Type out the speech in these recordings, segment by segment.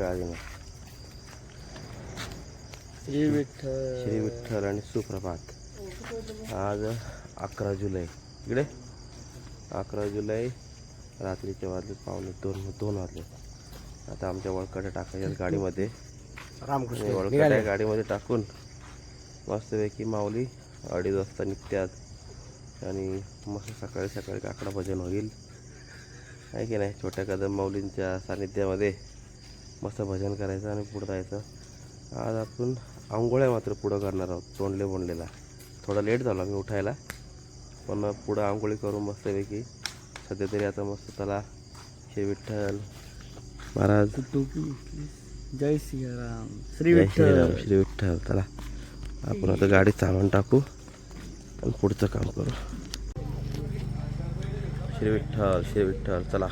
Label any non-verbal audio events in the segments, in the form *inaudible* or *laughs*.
नाही श्री विठ्ठल श्री विठ्ठल आणि सुप्रभात. आज अकरा जुलै. इकडे. अकरा जुलै रात्रीचे वाजले पावणे दोन दोन वाजले. आता आमच्या वळकड्या टाकायच्या गाडीमध्ये. आणि वळकड्या गाडीमध्ये टाकून मस्तपैकी माऊली अडीच वाजता निघतात. आणि मस्त सकाळी सकाळी काकडा भजन होईल. आहे की नाही? छोट्या कदम माऊलींच्या सानिध्यामध्ये. मस्त भजन करायचं आणि पुढं जायचं. आज आपण आंघोळ्या मात्र पुढं करणार आहोत तोंडले बोंडलेला. थोडा लेट झाला मी उठायला पण पुढं आंघोळी करून मस्तपैकी सध्या तरी आता मस्त त्याला श्री विठ्ठल महाराज. जय सियाराम. श्री श्रीराम विठ्ठल. श्री विठ्ठल. चला आपण आता गाडीत सामान टाकू आणि पुढचं काम करू. श्री विठ्ठल श्री विठ्ठल चला.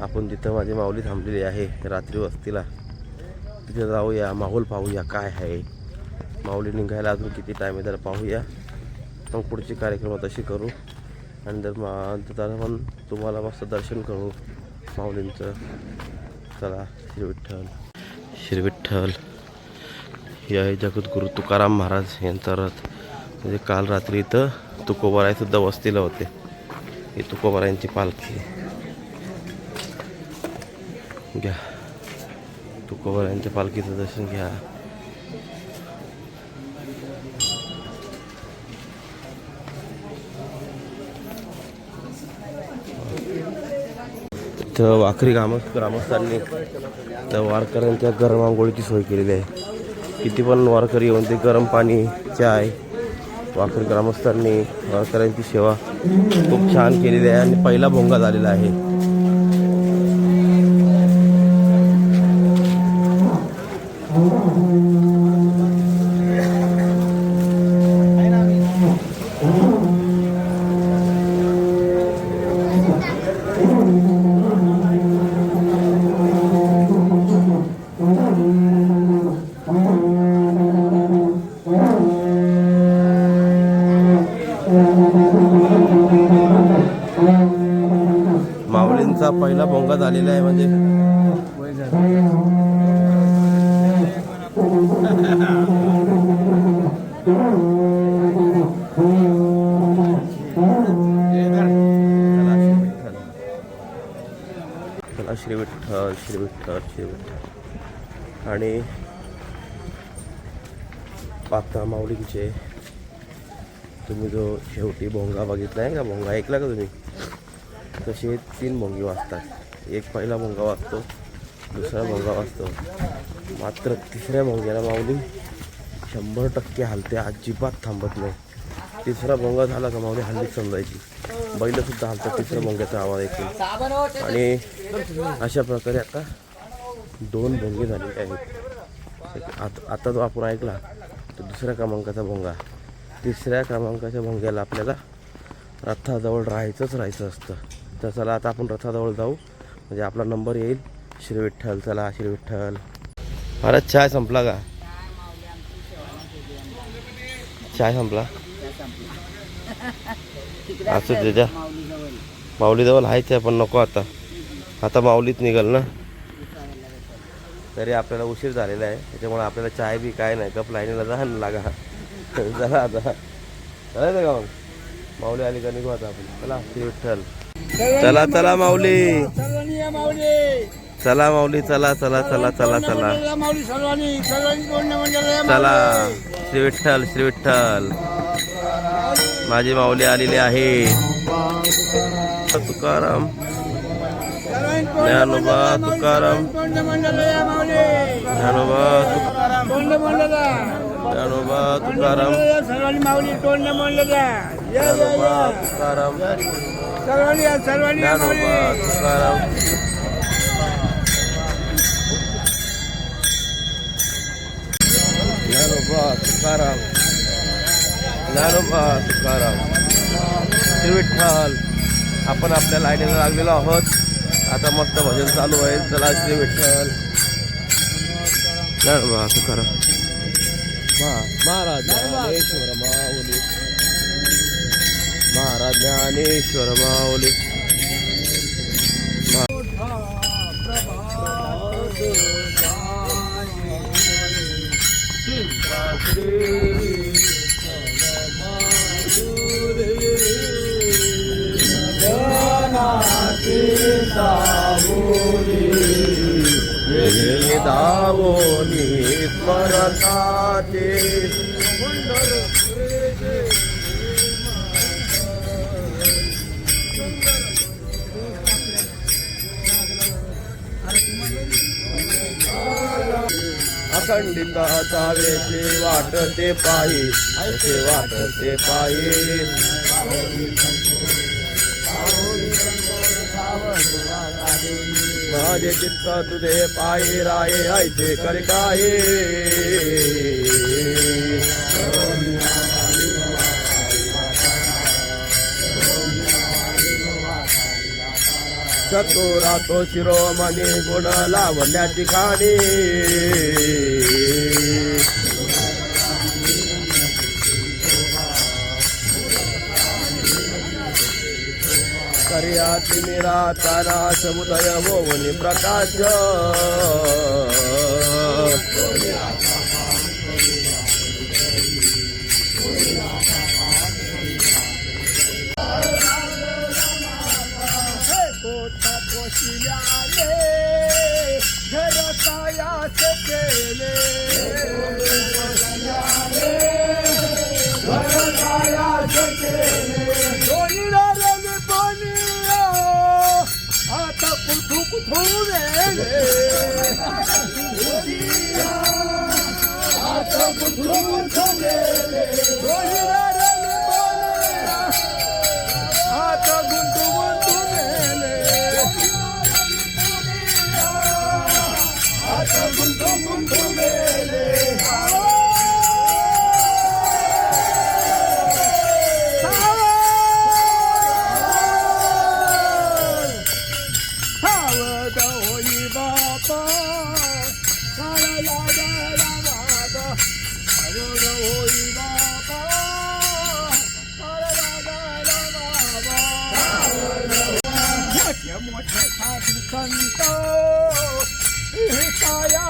आपण जिथं माझी माऊली थांबलेली आहे रात्री वस्तीला तिथे जाऊया माहोल पाहूया काय आहे. माऊली निघायला अजून किती टाईम आहे तर पाहूया. मग पुढची कार्यक्रम तशी करू. आणि जर मा तर पण तुम्हाला मस्त दर्शन करू माऊलींचं. चला श्री विठ्ठल. श्री विठ्ठल. हे आहे जगद्गुरू तुकाराम महाराज यांचा रथ. म्हणजे काल रात्री इथं तुकोबाराय सुद्धा वस्तीला होते. ही तुकोबारायांची पालखी. घ्या तुकोबारायांच्या पालखीचं दर्शन घ्या इथं वाखरी ग्राम ग्रामस्थांनी त्या वारकऱ्यांच्या गरम आंघोळीची सोय केलेली आहे किती पण वारकरी येऊन ते गरम पाणी चाय वाखरी ग्रामस्थांनी वारकऱ्यांची सेवा खूप छान केलेली आहे आणि पहिला भोंगा झालेला आहे श्री विठ्ठल श्री विठ्ठल श्री विठ्ठल. आणि पाता माऊलींचे तुम्ही जो शेवटी भोंगा बघितला आहे का? भोंगा ऐकला का तुम्ही? तसे तीन भोंगी वाजतात. एक पहिला भोंगा वाजतो दुसरा भोंगा वाजतो. मात्र तिसऱ्या भोंग्याला माऊली शंभर टक्के हलते अजिबात थांबत नाही. तिसरा भोंगा झाला का माऊली हल्लीच समजायची. बैलसुद्धा हलतात तिसऱ्या भोंग्याचा आवाज ऐकून. आणि अशा प्रकारे आता दोन भोंगे झालेले आहेत. आता आता जो आपण ऐकला तो दुसऱ्या क्रमांकाचा भोंगा. तिसऱ्या क्रमांकाच्या भोंग्याला आपल्याला रथाजवळ राहायचंच राहायचं असतं. तर चला आता आपण रथाजवळ जाऊ. म्हणजे आपला नंबर येईल. श्री विठ्ठल चला श्री विठ्ठल. अरे चाय संपला का? चाय संपला? *laughs* असं त्याच्या माऊलीजवळ आहेच आहे पण नको आता. आता माऊलीत निघाल ना. तरी आपल्याला उशीर झालेला आहे. त्याच्यामुळे आपल्याला चाय बी काय नाही. गप लाईनीला जा लागा. *laughs* चला आता. चालायचं का मग? माऊली आली का निघू आता आपण? चला श्री विठ्ठल. चला चला माऊली. चला माऊली चला चला चला चला चला. चला. श्री विठ्ठल श्री विठ्ठल. माझी माऊली आलेली आहे. तुकाराम. ज्ञानोबा तुकाराम. ज्ञानोबा ज्ञानोबा तुकाराम. सर्वांनी माऊली तोंड ज्ञानोबा तुकाराम. सर्वांनी सर्वांनी ज्ञानोबा तुकाराम. ज्ञानोबा तुकाराम. ज्ञानोबा तुकाराम श्री विठ्ठल आपण आपल्या लाईनीला लागलेलो आहोत. आता मस्त भजन चालू आहे. चला श्री विठ्ठल ज्ञानोबा तुकाराम महाराज ज्ञानेश्वर माऊली. महाराज ज्ञानेश्वर माऊली. दावोनी स्मरताचे अखंडिता चावेचे वाटते पायी असे वाटते पायी. माझे चित्त तुझे पायी राये ऐसे कर काय। चतुरा तो शिरोमणी गुण लावण्या ठिकाणी નિરાકારા સમુદય વોની પ્રકાશ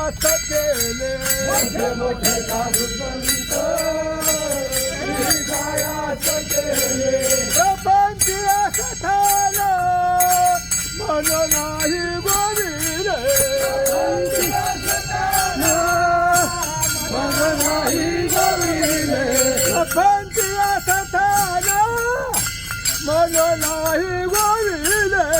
कायात केले मोठे मोठे साधू संत। कायात केले प्रपंच असं झालं मन नाही गोविले मन नाही गोविले प्रपंच असं झालं मन नाही गोविले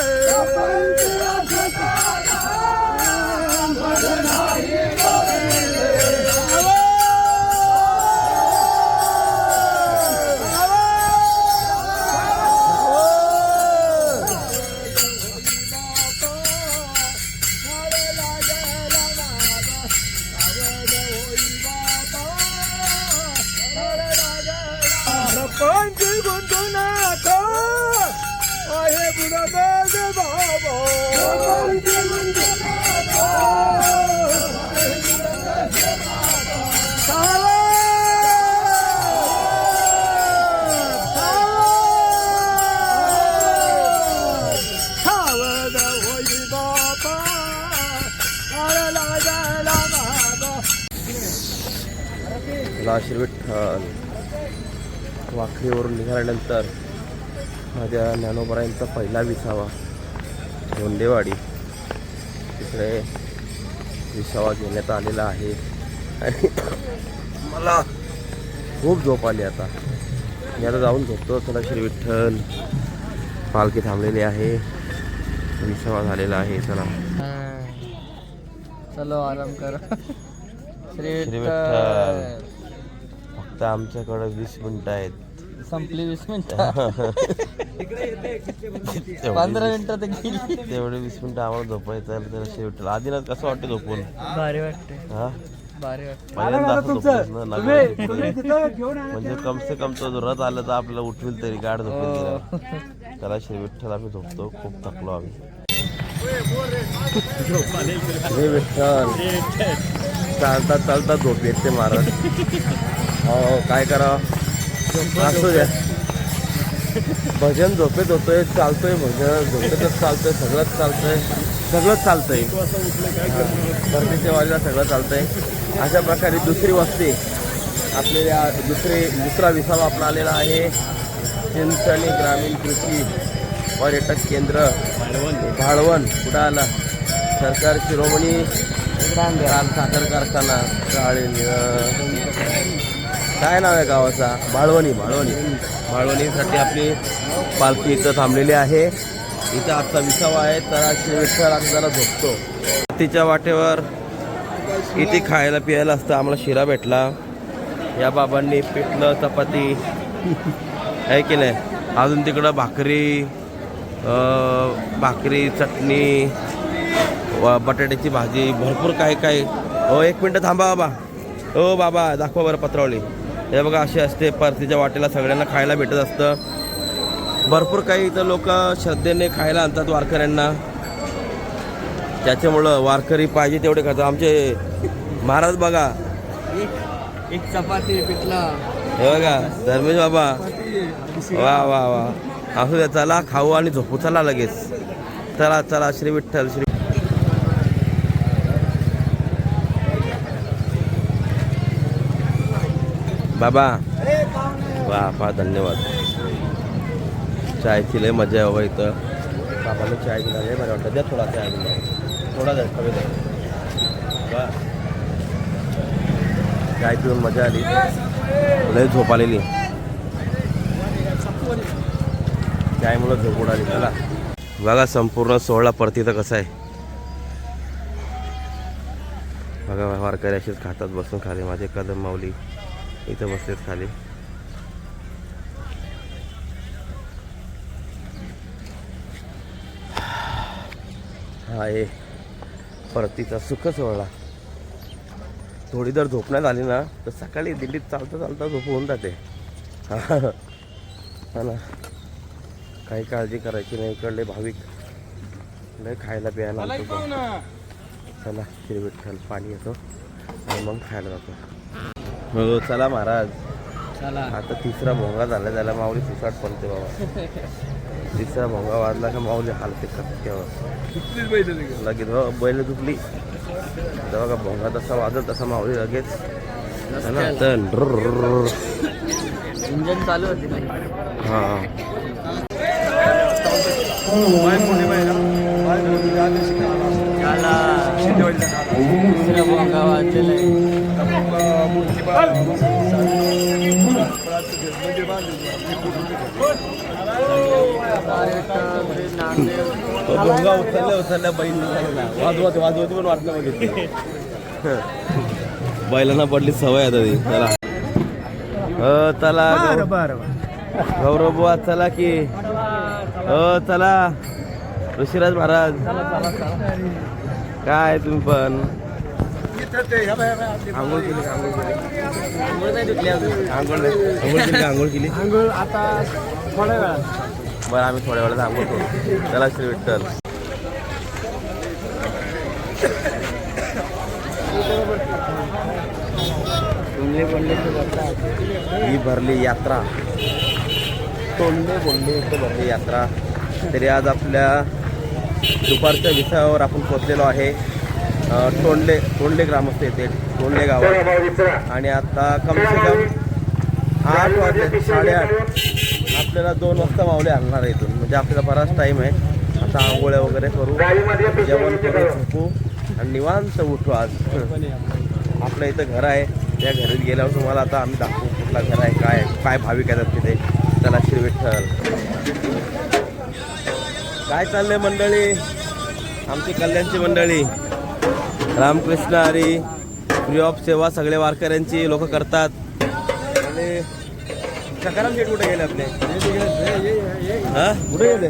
वाखरीवरून निघाल्यानंतर माझ्या ज्ञानोबरायांचा पहिला विसावा धोंडेवाडी. तिकडे विसावा घेण्यात आलेला आहे. आणि मला खूप झोप आली आता. मी आता जाऊन झोपतो. चला श्री विठ्ठल पालखी थांबलेली आहे. विसावा झालेला आहे. चला. चलो आराम करा. *laughs* श्री. विठ्ठल. फक्त आमच्याकडे वीस मिनिटं आहेत. संपली वीस मिनिटं. *laughs* *laughs* पंधरा मिनिटं तर गेली. तेवढे वीस मिनिटं आम्हाला झोपायचं आहे त्याला श्री विठ्ठल आधीनाथ कसं वाटतं झोपून? भारी वाटते हा. म्हणजे कम से कम तो रथ आलं तर आपल्याला उठवेल तरी गाड झोपेल तिला. त्याला श्री विठ्ठल आम्ही झोपतो खूप थकलो आम्ही. चालता चालता झोप येते महाराज. हो काय करा? असू द्या भजन झोपेत होतोय चालतोय म्हणजे भजन झोपेतच चालतोय सगळंच चालतंय. सगळंच चालतंय. परतीच्या वारीला सगळं चालतंय. अशा प्रकारे दुसरी वस्ती आपल्याला दुसरे दुसरा विसावा आपला आलेला आहे. चिंचणी ग्रामीण कृषी पर्यटक केंद्र भाळवण. कुठं आला सरकार शिरोमणी राम साखर कारखाना काळे काय नाव आहे गावाचा? भाळवणी भाळवणी भाळवणीसाठी आपली पालखी इथं थांबलेली आहे. इथं आजचा विसावा आहे तर श्री विठ्ठल आज जरा झोपतो. तिच्या वाटेवर इथे खायला पियायला असतं आम्हाला शिरा भेटला. या बाबांनी पिठलं चपाती. आहे की नाही? अजून तिकडं भाकरी भाकरी चटणी व बटाट्याची भाजी भरपूर काय काय. हो एक मिनटं थांबा बाबा. हो बाबा दाखवा बरं पत्रावली हे बघा असे असते. परतीच्या वाटेला सगळ्यांना खायला भेटत असतं. भरपूर काही इथं लोक श्रद्धेने खायला आणतात वारकऱ्यांना. त्याच्यामुळं वारकरी पाहिजे तेवढे खातात. आमचे महाराज बघा. एक चपाती पिठला. हे बघा धर्मेश बाबा. वा वा वा. असू द्या चला खाऊ आणि झोपू. चला लगेच. चला चला श्री विठ्ठल श्री बाबा. वा फार धन्यवाद. चायची लय मजा आहे बाबा इथं. बाबाला चाय दिला लय बरं वाटतं द्या थोडा चाय दिला थोडा द्या कमी द्या. वा चाय पिऊन मजा आली. लय झोप आलेली. त्यामुळं झोप उडाली. चला. बघा संपूर्ण सोहळा परतीचं कसं आहे. बघा वारकरी अशीच खातात बसून खाली. माझे कदम माऊली. इथं बसलेत खाली. हा आहे परतीचा सुख सोहळा. थोडी जर झोपण्यात आली ना तर सकाळी दिल्लीत चालता चालता झोप होऊन जाते. हा ना. काही काळजी करायची नाही इकडले भाविक. लय खायला प्यायला. चला श्री विठ्ठल पाणी येतो आणि मग खायला जातो. हो चला महाराज. चला. आता तिसरा भोंगा झाला त्याला माऊली सुसाट पडते बाबा. तिसरा भोंगा वाजला का माऊली हालते कचक्यावर लगेच. हो बैल दुखली. तेव्हा का भोंगा तसा वाजत तसा माऊली लगेच. ना? तन रुर्र. इंजन चालू होती नाही हा. दुसऱ्या भोंगा वाजलेला आहे. तो भोंगा उचलल्या उचलल्या बैल. वाजवत वाजवत पण वाटलं बघितलं बैलांना पडली सवय आता ती. चला. चला गौरव बुवा चला की. अ चला. ऋषीराज महाराज. काय तुम्ही पण? आंघोळ केली का? आंघोळ केली. नाही दुखली अजून. आंघोळ नाही. आंघोळ केली का? आंघोळ केली. आंघोळ आता थोड्या वेळात. बरं आम्ही थोड्या वेळात आंघोळ करू. चला श्री विठ्ठल. ही भरली यात्रा. तोंडे बोंडे इथं भरली यात्रा. तरी आज आपल्या दुपारच्या विषयावर आपण पोचलेलो आहे. तोंडले तोंडले ग्रामस्थ येते तोंडले गावात. आणि आता कमसे कम आठ वाजले साडेआठ. आपल्याला दोन वाजता मावले आणणार आहे इथून. म्हणजे आपल्याला बराच टाईम आहे. आता आंघोळ्या वगैरे करू जेवण करू झोपू. आणि निवांत उठू आज. *laughs* आपलं इथं घर आहे. त्या घरी गेल्यावर तुम्हाला आता आम्ही दाखवू कुठला घर आहे काय काय भाविक येतात तिथे. त्याला श्री विठ्ठल काय चाललंय मंडळी? आमची कल्याणची मंडळी. रामकृष्ण हरी फ्री ऑफ सेवा सगळे वारकऱ्यांची लोक करतात. आणि सकाराम शेठ कुठे गेले आपले? हा? कुठे गेले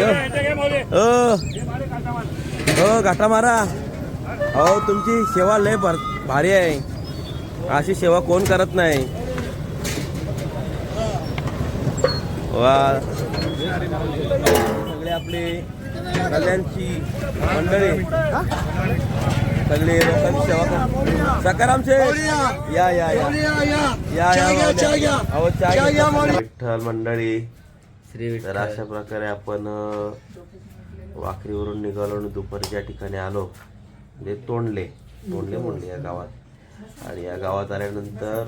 यो. हो घाटा मारा. हो तुमची सेवा लय भर भारी आहे. अशी सेवा कोण करत नाही. वा. सगळे आपले कल्याणची मंडळी. सगळी लोकांची सेवा कर. सकाराम या या या. विठ्ठल मंडळी. श्री तर अशा प्रकारे आपण अ, वाखरीवरून निघालो आणि दुपारच्या ठिकाणी आलो. म्हणजे तोंडले. तोंडले म्हणले या गावात. आणि या गावात आल्यानंतर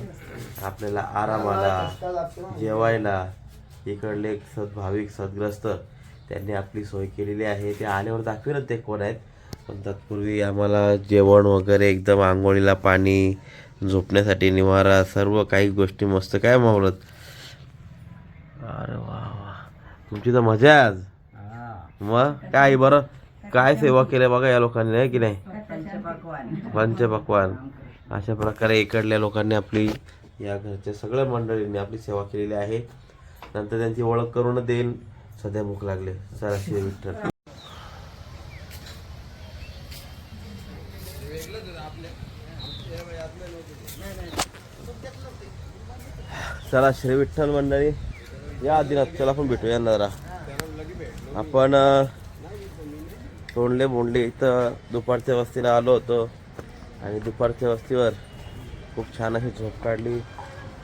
आपल्याला आरामाला जेवायला इकडले एक सद भाविक सदग्रस्त त्यांनी आपली सोय केलेली आहे. ते आल्यावर दाखवेलच ते कोण आहेत. पण तत्पूर्वी आम्हाला जेवण वगैरे एकदम आंघोळीला पाणी झोपण्यासाठी निवारा सर्व काही गोष्टी मस्त. काय मावलत अरे वा वा. तुमची तर मजा आहे आज. मग? काय बरं? काय सेवा केल्या बघा या लोकांनी आहे की नाही? पंचपक्वान. अशा प्रकारे इकडल्या लोकांनी आपली या घरच्या सगळ्या मंडळींनी आपली सेवा केलेली आहे. नंतर त्यांची ओळख करून देईल. सध्या भूक लागले. चला श्री विठ्ठल चला श्री विठ्ठल मंडळी. या आदिनाथ चला आपण भेटूया ना जरा. आपण तोंडले बोंडले इथं दुपारच्या वस्तीला आलो होतो. आणि दुपारच्या वस्तीवर खूप छान अशी झोप काढली.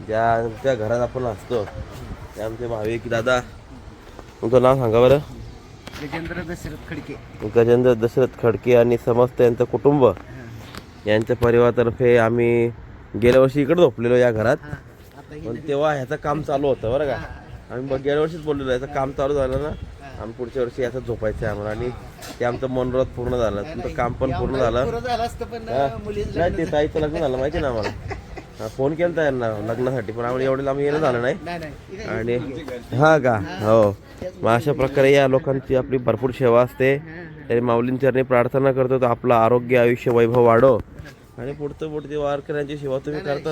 ज्या आमच्या घरात आपण असतो ते आमचे भाविक दादा. तुमचं नाव सांगा बरं. गजेंद्र दशरथ खडके. गजेंद्र दशरथ खडके आणि समस्त यांचं कुटुंब यांच्या परिवारातर्फे आम्ही गेल्या वर्षी इकडे झोपलेलो या घरात. पण तेव्हा ह्याचं काम चालू होतं बरं का? आम्ही गेल्या वर्षीच बोललेलो याचं काम चालू झालं ना आम्ही पुढच्या वर्षी याचं झोपायचं आहे आम्हाला. आणि ते आमचं मनोरथ पूर्ण झालं. तुमचं काम पण पूर्ण झालं. नाही ते ताईचं लग्न झालं माहिती ना आम्हाला. *laughs* हा, फोन केला यांना लग्नासाठी पण आम्हाला एवढं आम्ही येणं झालं नाही. नाही नाही. आणि हा का? हो. मग अशा प्रकारे या लोकांची आपली भरपूर सेवा असते. तरी माऊलींचरणी प्रार्थना करतो तर आपलं आरोग्य आयुष्य वैभव वाढो. आणि पुढचं पुढची वारकऱ्यांची सेवा तुम्ही आहे.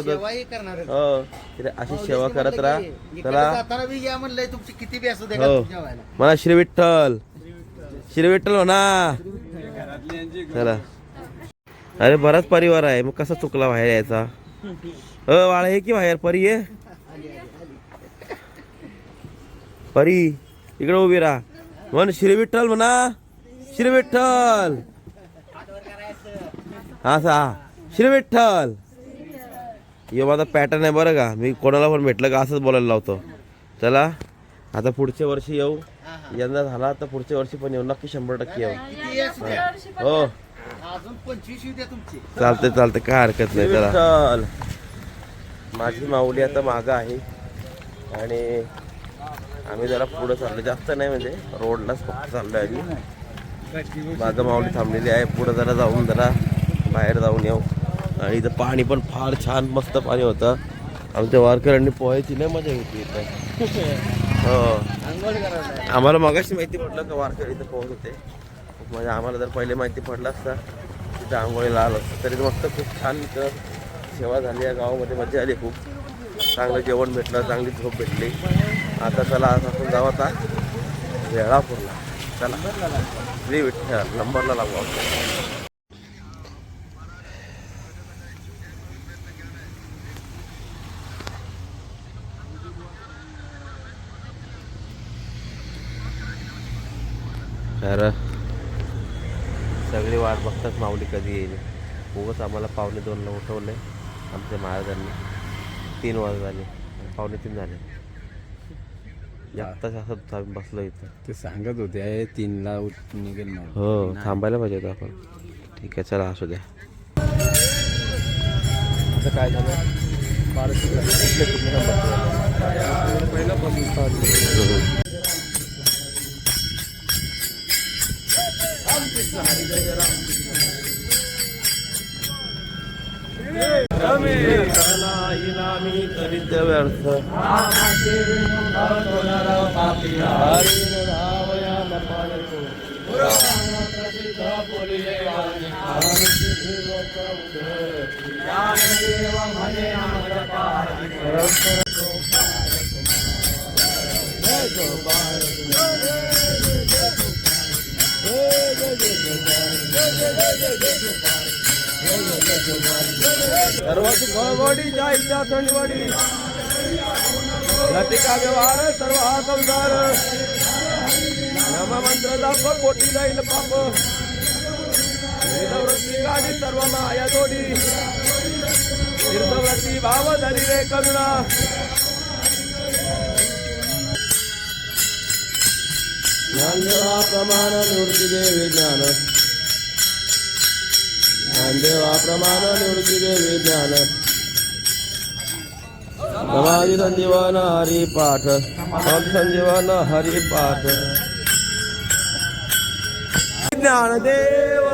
हो. अशी सेवा करत राहा. किती म्हणा श्री विठ्ठल श्री विठ्ठल म्हणा चला. अरे बराच परिवार आहे. मग कसा चुकला बाहेर यायचा? अ वाळ हे की बाहेर? परी ये. परी इकडे उभी राहा. म्हण श्री विठ्ठल म्हणा. श्री विठ्ठल. हा सा श्री विठ्ठल. यो माझा पॅटर्न आहे बरं का. मी कोणाला पण भेटलं का असंच बोलायला लावतो. चला आता पुढच्या वर्षी येऊ. यंदा झाला तर पुढच्या वर्षी पण येऊ. नक्की शंभर टक्के येऊ. हो. अजून पंचवीस येऊ द्या तुमची. चालते चालते काय हरकत नाही चला. माझी माऊली आता मागं आहे. आणि आम्ही जरा पुढं चाललो. जास्त नाही म्हणजे रोडलाच फक्त चाललो आहे आम्ही. मागं माऊली थांबलेली आहे. पुढं जरा जाऊन जरा बाहेर जाऊन येऊ. आणि इथं पाणी पण फार छान मस्त पाणी होतं. आमच्या वारकऱ्यांनी पोहायची लय मजा घेतली इथं. हो. आम्हाला मगाशी माहिती पडलं का वारकरी इथं पोहत होते. म्हणजे आम्हाला जर पहिले माहिती पडलं असतं तिथं आंघोळीला आलं असतं. तरी मस्त खूप छान इथं सेवा झाली. या गावामध्ये मजा आली खूप. चांगलं जेवण भेटलं चांगली झोप भेटली. आता चला आज आपण जाऊ आता वेळापूरला. चला. श्री विठ्ठल नंबरला लागू आपण. तर सगळी वाट बघतात माऊली कधी येईल. उगाच आम्हाला पावणे दोनला उठवले आमच्या महाराजांनी. तीन वाजत झाले. पावणे तीन झाले. एकताच असं आम्ही बसलो इथं. ते सांगत होते तीनला उठ निघेल म्हणून. हो थांबायला पाहिजे होतं आपण. ठीक आहे चला असू द्या. आता काय झालं? बाराशे कुठले कुठले नंबर पहिल्यापासून तरी व्यर्थ સર્વસ ભવડી જાય ઈચ્છા તણવડી લતિકા વ્યવહાર, સર્વ આ સંસાર નમ મંત્ર દાપ કોટી જાય પાપ. ગાડી સર્વમાં આયા દોડી તીર્થવ્રતી ભાવ ધરી રે કરુણા. ज्ञानदेवा प्रमाण निवृत्ती देवी ज्ञान ज्ञानदेवा प्रमाण निवृत्ती देवी ज्ञान समाधी संजीवन हरी पाठ पद संजीवन हरी पाठ ज्ञानदेव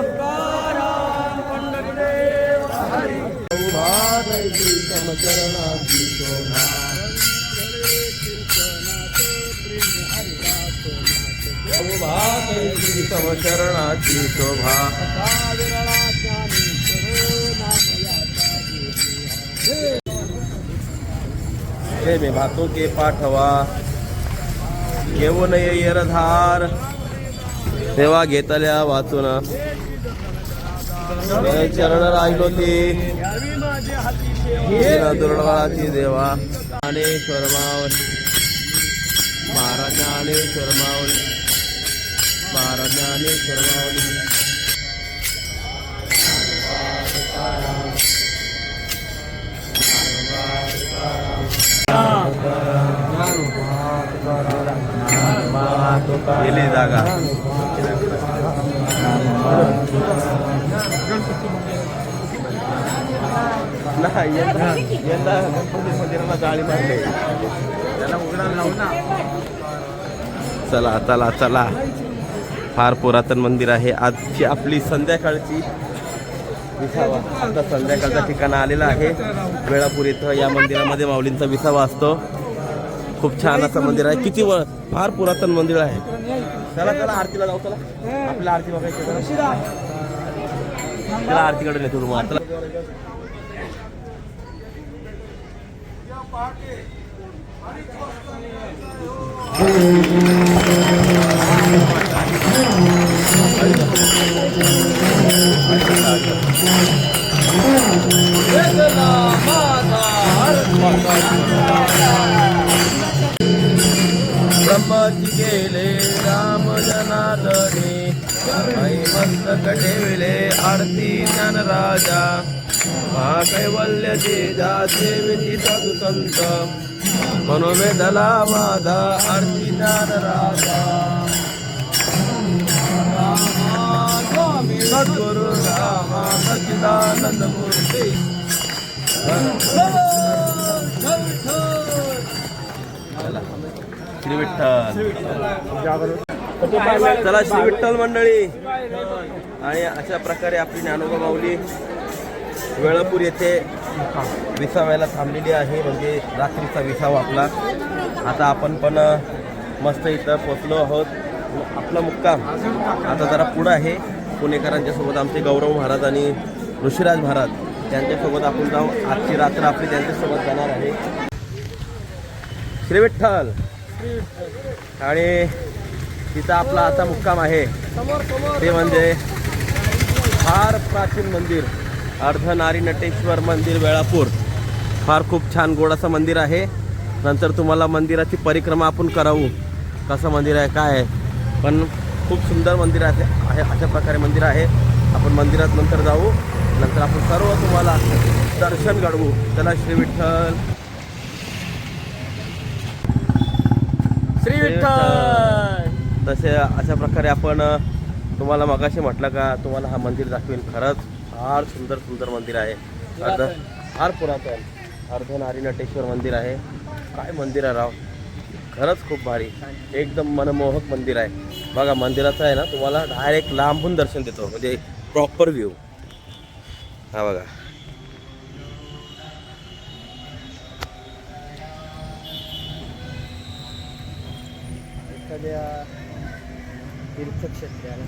पंढरीदेव हरी उभारली समचरणाची शोभा शरणाची शोभा. हे मी भातो के पाठवा. घेऊन नये यरधार. सेवा घेतल्या वाचून. चरण राहिलो ती. दुर्गाची देवा. आणि मावली. महाराजा आणि मावली. महाराज ज्ञानेश्वर मावली गेली जागा नाही यंदा यंदा गणपती मंदिराला जाळी मारली त्याला उघडा लावू ना चला चला चला फार पुरातन मंदिर आहे. आजची आपली संध्याकाळची विसावा. आता संध्याकाळचा ठिकाण आलेला आहे. वेळापूर इथं या मंदिरामध्ये माऊलींचा विसावा असतो. खूप छान असं मंदिर आहे. किती व फार पुरातन मंदिर आहे. चला चला आरतीला जाऊ चला. आपल्याला आरती बघायची चला चला आरतीकडे नेतो तुम्हाला. चला. ब्रह्मची केले राम जनार्दने आई मस्तक आरती ज्ञान राजा महाकैवल्य जे जाचे साधू संत मनोवेदला माझा आरती ज्ञान राजा सद्गुरु रामा सच्चिदानंद मूर्ती। श्री विठ्ठल चला श्री विठ्ठल मंडळी। आणि अशा प्रकारे आपली ज्ञानोबा माऊली वेळापूर येथे विसाव्याला थांबलेली आहे म्हणजे रात्रीचा विसावा आपला. आता आपण पण मस्त इथं पोचलो आहोत. आपला मुक्काम आता जरा पुढं आहे. पुणेकरांच्यासोबत आमचे गौरव महाराज आणि ऋषिराज महाराज त्यांच्यासोबत आपण जाऊ. आजची रात्र आपली त्यांच्यासोबत जाणार आहे. श्री विठ्ठल. आणि तिथं आपला आता मुक्काम आहे. ते म्हणजे फार प्राचीन मंदिर. अर्धनारी नटेश्वर मंदिर वेळापूर. फार खूप छान गोडाचं मंदिर आहे. नंतर तुम्हाला मंदिराची परिक्रमा आपण करावू. कसं मंदिर आहे काय आहे. पण खूप सुंदर मंदिर आहे. आहे अशा प्रकारे मंदिर आहे. आपण मंदिरात नंतर जाऊ. नंतर आपण सर्व तुम्हाला दर्शन घडवू. चला श्री विठ्ठल. श्री विठ्ठल! तसे अशा प्रकारे आपण तुम्हाला मगाशी म्हटलं का तुम्हाला हा मंदिर दाखवेन खरंच. फार सुंदर सुंदर मंदिर आहे. अर्ध फार पुरातन. अर्धनारी नटेश्वर मंदिर आहे. काय मंदिर आहे राव? खरंच खूप भारी. एकदम मनमोहक मंदिर आहे. बघा मंदिराचं आहे ना तुम्हाला डायरेक्ट लांबून दर्शन देतो. म्हणजे प्रॉपर व्ह्यू हा बघा. एखाद्या तीर्थक्षेत्राला.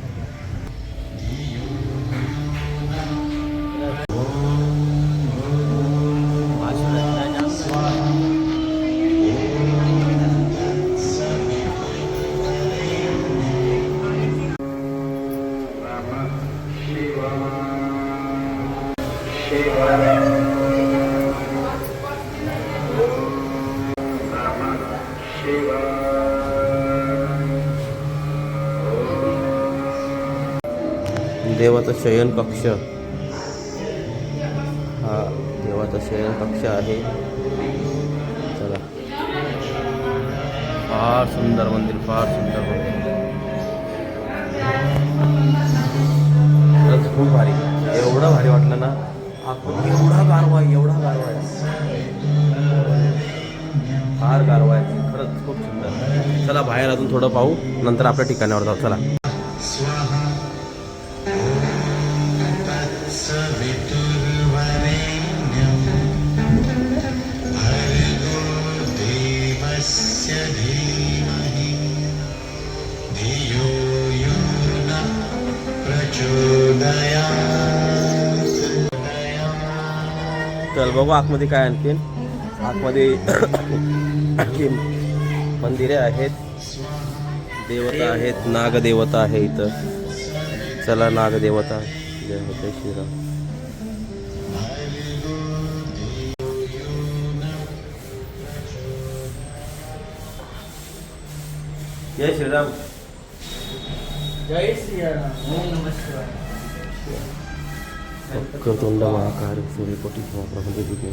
शयनकक्ष हा देवाचा शयनकक्ष आहे. चला. फार सुंदर मंदिर फार सुंदर मंदिर. खरंच खूप भारी. एवढं भारी वाटलं ना. आपण एवढा गारवा आहे एवढा गारवा आहे. फार गारवा आहे. खरंच खूप सुंदर. चला बाहेर अजून थोडं पाहू. नंतर आपल्या ठिकाणावर जाऊ. चला. बघू आतमध्ये काय आणखीन? आतमध्ये आणखी मंदिरे आहेत. देवता आहेत. नागदेवता आहे इथं. चला नागदेवता. जय होते जय श्रीराम. जय श्रीराम. जय श्रीराम. वक्रतुंड महाकार सूर्यकोटी प्रबंध विघ्न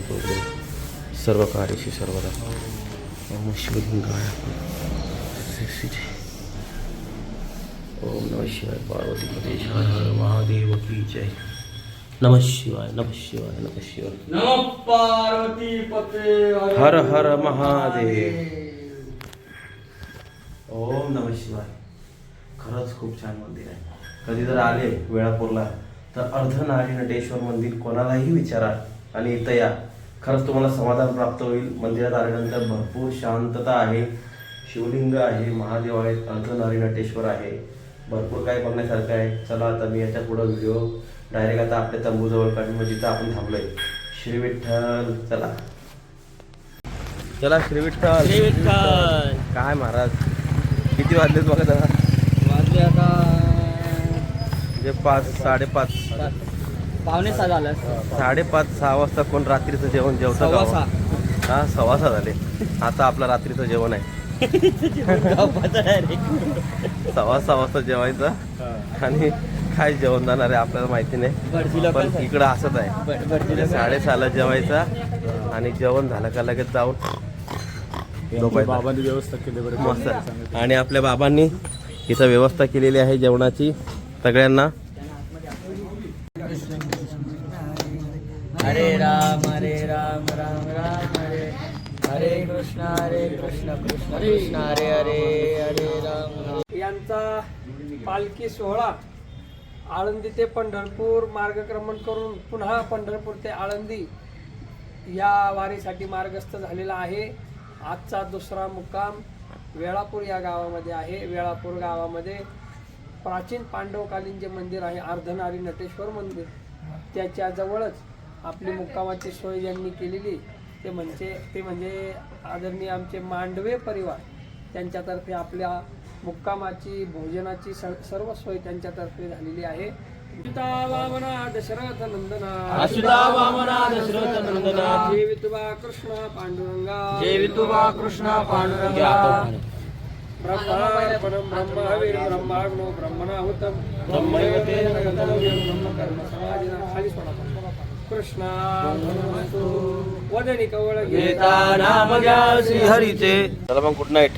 सर्व कार्यशी सर्वदा ओम शिवलिंगाय ओम नमः शिवाय पार्वती पतेश हर हर महादेव की जय। नमः शिवाय नमः शिवाय नमः शिवाय। नमः पार्वती पते हर हर महादेव। ओम नमः शिवाय। खरंच खूप छान मंदिर आहे. कधी जर आले वेळापूरला. तर अर्धनारी नटेश्वर मंदिर कोणालाही विचारा आणि इथं या. खरंच तुम्हाला समाधान प्राप्त होईल. मंदिरात आल्यानंतर भरपूर शांतता आहे. शिवलिंग आहे महादेव आहेत अर्धनारी नटेश्वर आहे. भरपूर काही बघण्यासारखं आहे. चला आता मी याच्या पुढं व्हिडिओ डायरेक्ट आता आपल्या तंबूजवळ काढून म्हणजे जिथं आपण थांबलोय. श्री विठ्ठल चला. चला श्री विठ्ठल श्री विठ्ठल काय महाराज? किती वाजलेत बघा जरा. वाजले आता म्हणजे पाच साडेपाच. पावणे सहा झालं. साडेपाच सहा वाजता कोण रात्रीचं जेवण जेवतं सव्वा का सहा. हा सव्वा सहा झाले. आता आपलं रात्रीचं जेवण आहे. सव्वा सहा वाजता जेवायचं आणि काय जेवण जाणार आहे आपल्याला माहिती नाही. पण इकडं असंच आहे. म्हणजे साडेसहाला जेवायचा आणि जेवण झालं का लगेच जाऊन. बाबांनी व्यवस्था केली बरं. मस्त. आणि आपल्या बाबांनी इथं व्यवस्था केलेली आहे जेवणाची. सगळ्यांना. हरे राम हरे राम राम राम हरे. हरे कृष्ण हरे कृष्ण कृष्ण कृष्ण हरे हरे हरे राम राम. यांचा पालखी सोहळा आळंदी ते पंढरपूर मार्गक्रमण करून पुन्हा पंढरपूर ते आळंदी या वारीसाठी मार्गस्थ झालेला आहे. आजचा दुसरा मुक्काम वेळापूर या गावामध्ये आहे. वेळापूर गावामध्ये प्राचीन पांडवकालीन जे मंदिर आहे अर्धनारी नटेश्वर मंदिर त्याच्या जवळच आपली मुक्कामाची सोय ज्यांनी केलेली ते म्हणजे ते म्हणजे आदरणीय आमचे मांडवे परिवार. त्यांच्यातर्फे आपल्या मुक्कामाची भोजनाची सर्व सोय त्यांच्यातर्फे झालेली आहे. वामना दशरथ नंदना अच्युता वामना दशरथ नंदना जय कृष्ण पांडुरंगा. जय विठुबा कृष्ण पांडुरंगा. ब्रह्मार्पणं ब्रह्म हवीर ब्रह्माग्नो ब्रह्मणाहुतं ब्रह्मैवतेन ब्रह्मकर्तव्यं ब्रह्मकर्म समाधिना खाली सोडा कृष्णा वदनी कवळ गीता नाम घ्या श्री हरीचे चला मग गुड नाईट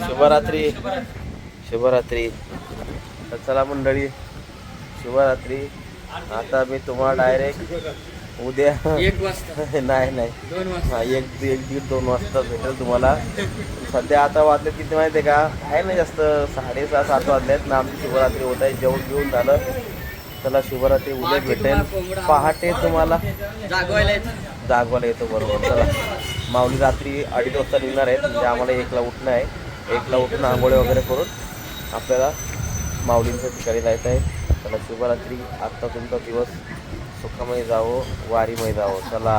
शुभरात्री. शुभरात्री. तर चला मंडळी शुभरात्री. आता मी तुम्हाला डायरेक्ट उद्या एक वाजता. *laughs* नाही नाही. दोन वाजता. हा एक एक दीड दोन वाजता भेटेल तुम्हाला. सध्या आता वाजले किती माहिती आहे का? आहे ना जास्त साडेसहा सात वाजलेत. ना आमची शिवरात्री होत आहे. जेवण घेऊन झालं. चला शिवरात्री उद्या भेटेल. पहाटे तुम्हाला. जागवायला येतं. जागवायला येतो बरोबर. चला. माऊली रात्री अडीच वाजता निघणार आहेत. म्हणजे आम्हाला एकला उठणं आहे. एकला उठून आंघोळे वगैरे करून आपल्याला माऊलींच्या ठिकाणी जायचं आहे. चला शुभरात्री आत्ता तुमचा दिवस सुखमय जावो वारीमय जावो. चला.